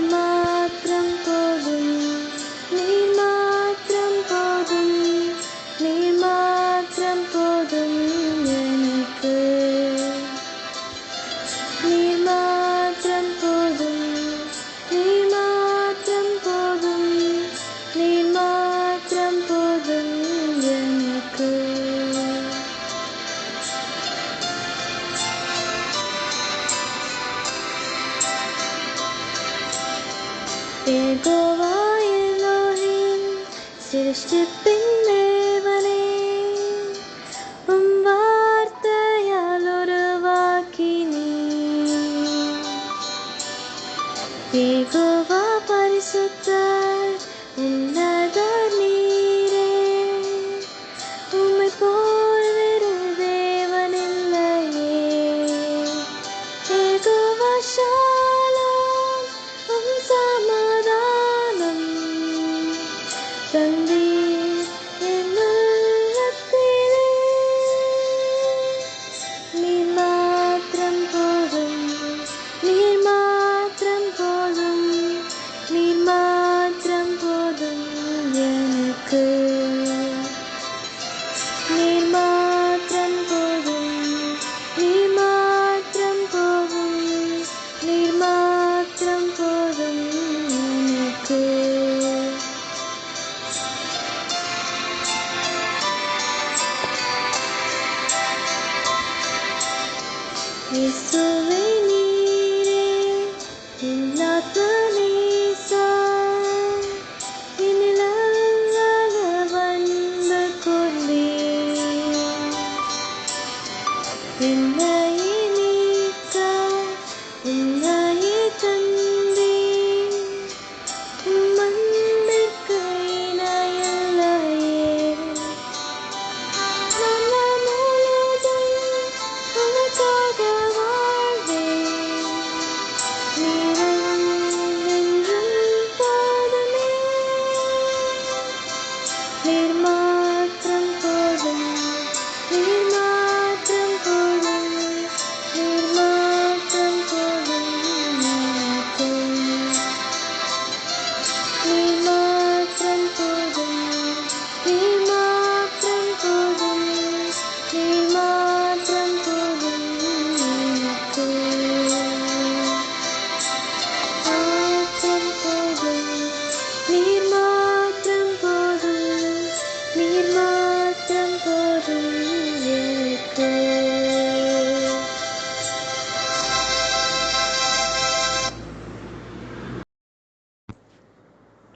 मात्रं कुर्मः nothing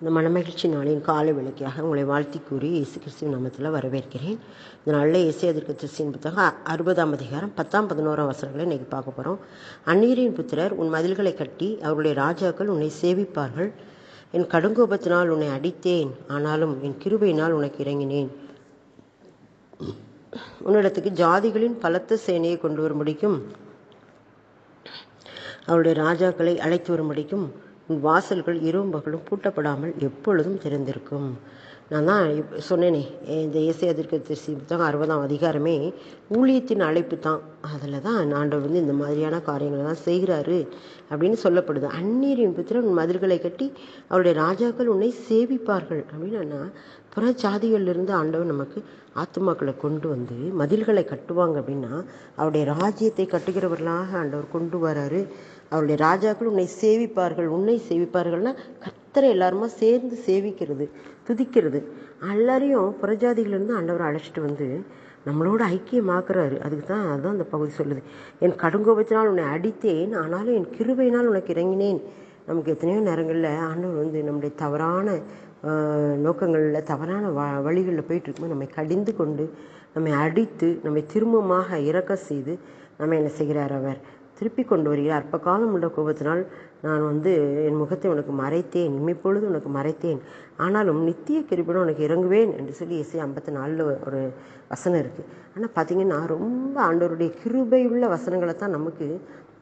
இந்த மனமகிழ்ச்சி நாளின் காலை விளக்கியாக உங்களை வாழ்த்தி கூறி இயேசு கிறிஸ்துவ நாமத்தில் வரவேற்கிறேன். இந்த நாளில் இயேசு எதிர்க்க கிறிஸ்தின் புத்தகம் அறுபதாம் அதிகாரம் பத்தாம் பதினோராம் வசனங்களை இன்றைக்கி பார்க்க போகிறோம் அந்நீரின் புத்திரர் உன் மதில்களை கட்டி அவருடைய ராஜாக்கள் உன்னை சேவிப்பார்கள். என் கடுங்கோபத்தினால் உன்னை அடித்தேன் ஆனாலும் என் கிருபையினால் உனக்கு இறங்கினேன். உன்னிடத்துக்கு ஜாதிகளின் பலத்த சேனையை கொண்டு வரும்படிக்கும் அவருடைய ராஜாக்களை அழைத்து வரும்படிக்கும் உன் வாசல்கள் இரவும் பகலும் பூட்டப்படாமல் எப்பொழுதும் திறந்திருக்கும். நான் தான் சொன்னேனே இந்த இயேசை எதிர்க்க புத்தகம் அறுபதாம் அதிகாரமே ஊழியத்தின் அழைப்பு தான். அதில் தான் ஆண்டவர் வந்து இந்த மாதிரியான காரியங்கள்லாம் செய்கிறாரு அப்படின்னு சொல்லப்படுது. அந்நீரின் புத்திரன் உன் மதில்களை கட்டி அவருடைய ராஜாக்கள் உன்னை சேவிப்பார்கள் அப்படின்னா புற ஜாதிகளிலிருந்து ஆண்டவர் நமக்கு ஆத்துமாக்களை கொண்டு வந்து மதில்களை கட்டுவாங்க அப்படின்னா அவருடைய ராஜ்யத்தை கட்டுகிறவர்களாக ஆண்டவர் கொண்டு வராரு. அவருடைய ராஜாக்கள் உன்னை சேவிப்பார்கள் உன்னை சேவிப்பார்கள்னா கத்தரை எல்லாருமா சேர்ந்து சேவிக்கிறது துதிக்கிறது. எல்லாரையும் புறஜாதிகளிலிருந்து ஆண்டவர் அழைச்சிட்டு வந்து நம்மளோட ஐக்கியமாக்குறாரு. அதுக்கு தான் அதுதான் அந்த பகுதி சொல்லுது. என் கடுங்கோபத்தினால் உன்னை அடித்தேன் ஆனாலும் என் கிருபையினால் உனக்கு இறங்கினேன். நமக்கு எத்தனையோ நேரங்களில் ஆண்டவர் வந்து நம்முடைய தவறான நோக்கங்களில் தவறான வ வழிகளில் போயிட்டுருக்கும்போது நம்மை கடிந்து கொண்டு நம்மை அடித்து நம்மை திரும்பமாக இறக்க செய்து நம்ம என்ன செய்கிறார் அவர்? திருப்பி கொண்டு வருகிறார். அற்ப காலம் உள்ள கோபத்தினால் நான் வந்து என் முகத்தை உனக்கு மறைத்தேன். இமைப்பொழுது உனக்கு மறைத்தேன். ஆனாலும் நித்திய கிருபிடம் உனக்கு இறங்குவேன் என்று சொல்லி இசை ஐம்பத்தி நாலில் ஒரு வசனம் இருக்குது ஆனால் பார்த்தீங்கன்னா ரொம்ப ஆண்டவருடைய கிருபை உள்ள வசனங்களை தான் நமக்கு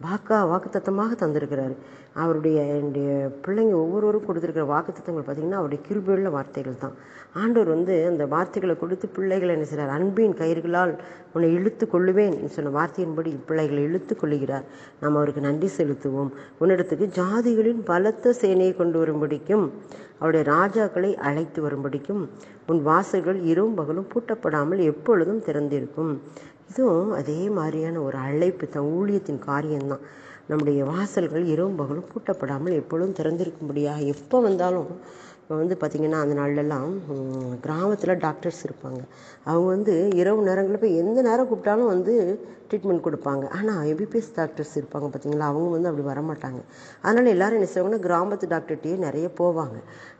வாக்கா வாக்குத்தத்தமாக தந்திருக்கிறாரு. அவருடைய என்னுடைய பிள்ளைங்க ஒவ்வொருவரும் கொடுத்துருக்கிற வாக்குத்தத்தங்கள் பார்த்திங்கன்னா அவருடைய கிருபியுள்ள வார்த்தைகள் தான். ஆண்டவர் வந்து அந்த வார்த்தைகளை கொடுத்து பிள்ளைகளை என்ன செய்கிறார் அன்பின் கயிறுகளால் உன்னை இழுத்து கொள்ளுவேன் சொன்ன வார்த்தையின்படி பிள்ளைகளை இழுத்து கொள்ளுகிறார். நாம் அவருக்கு நன்றி செலுத்துவோம். உன்னிடத்துக்கு ஜாதிகளின் பலத்த சேனையை கொண்டு வரும்படிக்கும் அவருடைய ராஜாக்களை அழைத்து வரும்படிக்கும் உன் வாசல்கள் இரவும் பகலும் பூட்டப்படாமல் எப்பொழுதும் திறந்திருக்கும். இதுவும் அதே மாதிரியான ஒரு அழைப்பு தான் ஊழியத்தின் காரியம்தான். நம்முடைய வாசல்கள் இரவும் பகலும் பூட்டப்படாமல் எப்பொழுதும் திறந்திருக்கும்படியாக எப்போ வந்தாலும் இப்போ வந்து பார்த்திங்கன்னா அந்த நாள்லலாம் கிராமத்தில் டாக்டர்ஸ் இருப்பாங்க. அவங்க வந்து இரவு நேரங்களில் போய் எந்த நேரம் கூப்பிட்டாலும் வந்து ட்ரீட்மெண்ட் கொடுப்பாங்க. ஆனால் எபிபிஎஸ் டாக்டர்ஸ் இருப்பாங்க பார்த்திங்களா அவங்க வந்து அப்படி வரமாட்டாங்க. அதனால் எல்லோரும் என்ன செய்வாங்கன்னா கிராமத்து டாக்டர்கிட்டயே நிறைய போவாங்க.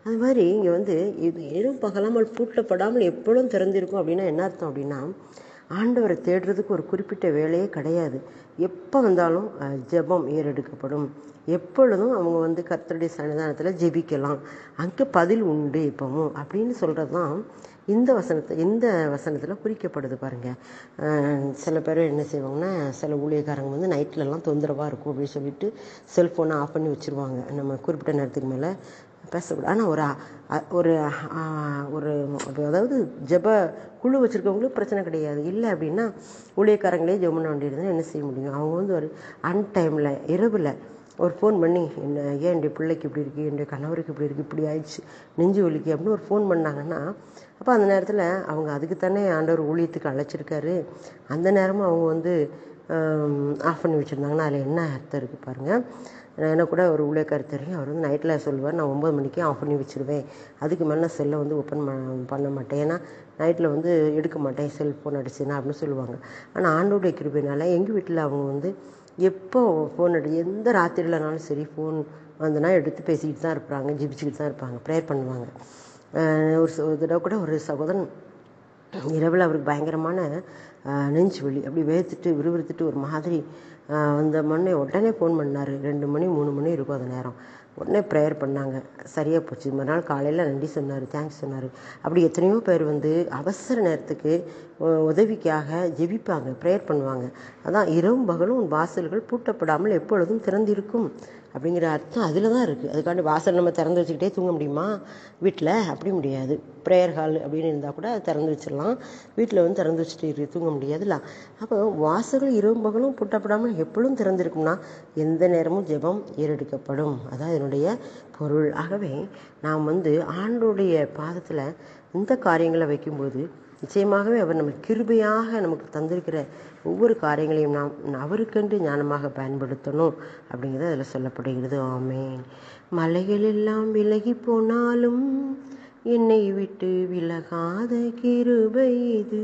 அது மாதிரி இங்கே வந்து இது இரவு பகலாமல் பூட்டப்படாமல் எப்பொழுதும் திறந்திருக்கும் அப்படின்னா என்ன அர்த்தம் அப்படின்னா ஆண்டவரை தேடுறதுக்கு ஒரு குறிப்பிட்ட வேலையே கிடையாது. எப்போ வந்தாலும் ஜெபம் ஏறெடுக்கப்படும். எப்பொழுதும் அவங்க வந்து கர்த்தருடைய சன்னிதானத்தில் ஜெபிக்கலாம். அங்கே பதில் உண்டு இப்போவும் அப்படின்னு சொல்கிறது தான் இந்த வசனத்தை இந்த வசனத்தில் குறிக்கப்படுது பாருங்கள் சில பேர் என்ன செய்வாங்கன்னா சில ஊழியக்காரங்க வந்து நைட்லலாம் தொந்தரவாக இருக்கும் அப்படின்னு சொல்லிட்டு செல்ஃபோனை ஆஃப் பண்ணி வச்சுருவாங்க. நம்ம குறிப்பிட்ட நேரத்துக்கு மேலே பேசக்கூடாது. ஆனால் ஒரு ஒரு ஒரு அதாவது ஜப குழு வச்சுருக்கவங்களுக்கு பிரச்சனை கிடையாது. இல்லை அப்படின்னா ஊழியக்காரங்களே ஜெபம் பண்ண வேண்டியிருந்தால் என்ன செய்ய முடியும்? அவங்க வந்து ஒரு அன்டைமில் இரவில் ஒரு ஃபோன் பண்ணி என்ன ஏன் என்னுடைய பிள்ளைக்கு இப்படி இருக்குது என்னுடைய கணவருக்கு இப்படி இருக்குது இப்படி ஆயிடுச்சு. நெஞ்சு வலிக்கு அப்படின்னு ஒரு ஃபோன் பண்ணாங்கன்னா அப்போ அந்த நேரத்தில் அவங்க அதுக்கு தானே ஆண்டவர் ஊழியத்துக்கு அழைச்சிருக்காரு. அந்த நேரமும் அவங்க வந்து ஆஃப் பண்ணி வச்சுருந்தாங்கன்னா அதில் என்ன அர்த்தம் இருக்குது பாருங்கள் ஏன்னா கூட ஒரு உள்ளே தெரியும். அவர் வந்து நைட்டில் சொல்லுவார் நான் ஒம்பது மணிக்கே ஆஃப் பண்ணி வச்சுருவேன். அதுக்கு மேலே நான் செல்லை வந்து ஓப்பன் பண்ண மாட்டேன். ஏன்னா நைட்டில் வந்து எடுக்க மாட்டேன். செல்ஃபோன் அடிச்சுன்னா அப்படின்னு சொல்லுவாங்க. ஆனால் ஆண்டோடைய கிருபையினால எங்கள் வீட்டில் அவங்க வந்து எப்போ ஃபோன் அடி எந்த ராத்திரிலனாலும் சரி ஃபோன் வந்தனா எடுத்து பேசிக்கிட்டு தான் இருப்பாங்க. ஜிபிச்சுக்கிட்டு தான் இருப்பாங்க. ப்ரேயர் பண்ணுவாங்க. ஒரு ஒரு தடவை கூட ஒரு சகோதரன் இரவில் அவருக்கு பயங்கரமான நெஞ்சு வலி அப்படி வேர்த்துட்டு விறுவிறுத்துட்டு ஒரு மாதிரி அந்த மண்ணை உடனே ஃபோன் பண்ணார். ரெண்டு மணி மூணு மணி இருக்கும் அந்த நேரம். உடனே ப்ரேயர் பண்ணாங்க. சரியாக போச்சு. மறுநாள் காலையில் நன்றி சொன்னார் தேங்க்ஸ் சொன்னார். அப்படி எத்தனையோ பேர் வந்து அவசர நேரத்துக்கு உதவிக்காக ஜெபிப்பாங்க ப்ரேயர் பண்ணுவாங்க. அதான் இரவும் பகலும் வாசல்கள் பூட்டப்படாமல் எப்பொழுதும் திறந்திருக்கும். அப்படிங்கிற அர்த்தம் அதில் தான் இருக்குது அதுக்காண்டி வாசல் நம்ம திறந்து வச்சுக்கிட்டே தூங்க முடியுமா? வீட்டில் அப்படி முடியாது. ப்ரேயர் ஹால் அப்படின்னு இருந்தால் கூட திறந்து வச்சிடலாம். வீட்டில் வந்து திறந்து வச்சுட்டு தூங்க முடியாதுல்ல. அப்போ வாசல்கள் இரவும் பகலும் பூட்டப்படாமல் எப்பொழுதும் திறந்திருக்கும்னா எந்த நேரமும் ஜெபம் ஏறெடுக்கப்படும். அதான் என்னுடைய பொருள். ஆகவே நாம் வந்து ஆண்டுடைய பாதத்தில் இந்த காரியங்களை வைக்கும்போது நிச்சயமாகவே அவர் நம்ம கிருபையாக நமக்கு தந்திருக்கிற ஒவ்வொரு காரியங்களையும் நாம் அவருக்கென்று ஞானமாக பயன்படுத்தணும் அப்படிங்கிறது அதில் சொல்லப்படுகிறது. ஆமேன். மலைகள் எல்லாம் விலகி போனாலும் என்னை விட்டு விலகாத கிருபை இது.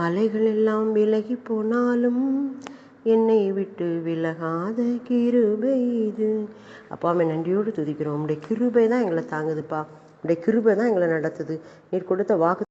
மலைகள் எல்லாம் விலகி போனாலும் என்னை விட்டு விலகாத கிருபை இது. அப்பாமே நன்றியோடு துதிக்கிறோம். உடைய கிருபை தான் எங்களை தாங்குதுப்பா. உடைய கிருபை தான் எங்களை நடத்துது. நீர் கொடுத்த வாக்கு